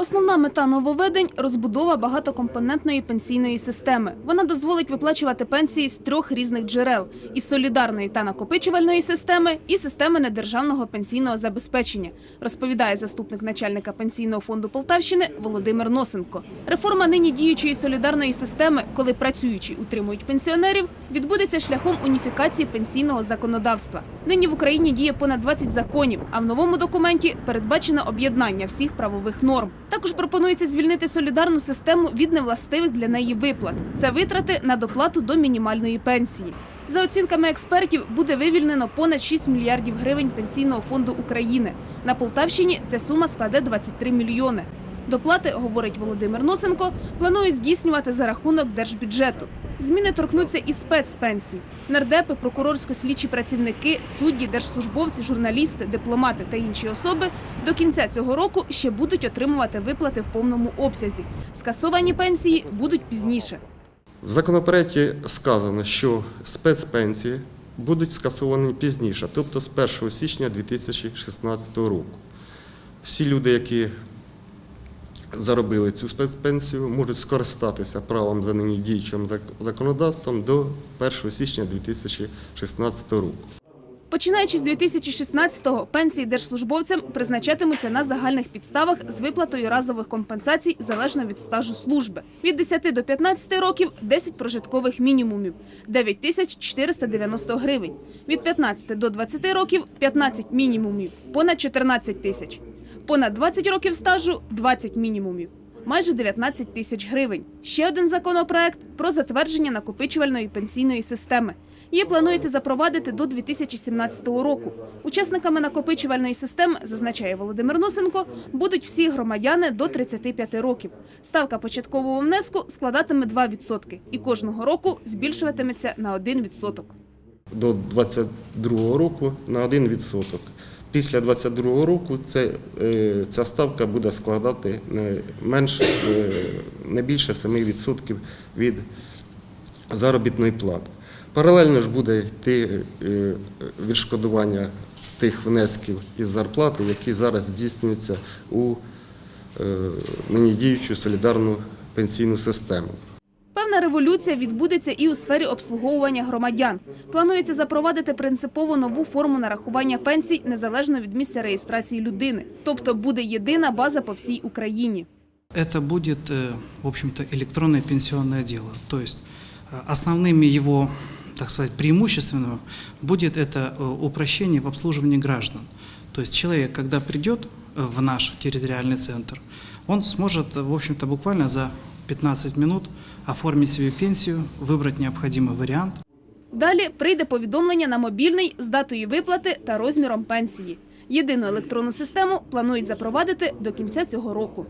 Основна мета нововведень – розбудова багатокомпонентної пенсійної системи. Вона дозволить виплачувати пенсії з трьох різних джерел – із солідарної та накопичувальної системи і системи недержавного пенсійного забезпечення, розповідає заступник начальника Пенсійного фонду Полтавщини Володимир Носенко. Реформа нині діючої солідарної системи, коли працюючі утримують пенсіонерів, відбудеться шляхом уніфікації пенсійного законодавства. Нині в Україні діє понад 20 законів, а в новому документі передбачено об'єднання всіх правових норм. Також пропонується звільнити солідарну систему від невластивих для неї виплат. Це витрати на доплату до мінімальної пенсії. За оцінками експертів, буде вивільнено понад 6 мільярдів гривень пенсійного фонду України. На Полтавщині ця сума складе 23 мільйони. Доплати, говорить Володимир Носенко, планують здійснювати за рахунок держбюджету. Зміни торкнуться і спецпенсій. Нардепи, прокурорсько-слідчі працівники, судді, держслужбовці, журналісти, дипломати та інші особи до кінця цього року ще будуть отримувати виплати в повному обсязі. Скасовані пенсії будуть пізніше. В законопроекті сказано, що спецпенсії будуть скасовані пізніше, тобто з 1 січня 2016 року. Всі люди, які заробили цю спецпенсію, можуть скористатися правом за нині діючим законодавством до 1 січня 2016 року. Починаючи з 2016-го, пенсії держслужбовцям призначатимуться на загальних підставах з виплатою разових компенсацій залежно від стажу служби. Від 10 до 15 років – 10 прожиткових мінімумів – 9 тисяч 490 гривень. Від 15 до 20 років – 15 мінімумів – понад 14 тисяч. Понад 20 років стажу – 20 мінімумів. Майже 19 тисяч гривень. Ще один законопроект про затвердження накопичувальної пенсійної системи. Її планується запровадити до 2017 року. Учасниками накопичувальної системи, зазначає Володимир Носенко, будуть всі громадяни до 35 років. Ставка початкового внеску складатиме 2% і кожного року збільшуватиметься на 1%. До 2022 року на 1%. Після 2022 року це, е, ця ставка буде складати не менше, е, не більше 7% від заробітної плати. Паралельно ж буде йти е, відшкодування тих внесків із зарплати, які зараз здійснюються у нині діючу солідарну пенсійну систему. Певна революція відбудеться і у сфері обслуговування громадян. Планується запровадити принципово нову форму нарахування пенсій незалежно від місця реєстрації людини. Тобто буде єдина база по всій Україні. Это будет, э, в общем-то, электронное пенсионное дело. То есть э, основными его, так сказать, преимущественно будет это э, упрощение в обслуживании граждан. То есть человек, когда придет э, в наш территориальный центр, он сможет, э, в общем-то, буквально за 15 минут оформить себе пенсию, выбрать необходимый вариант, Далі прийде повідомлення на мобільний з датою виплати та розміром пенсії. Єдину електронну систему планують запровадити до кінця цього року.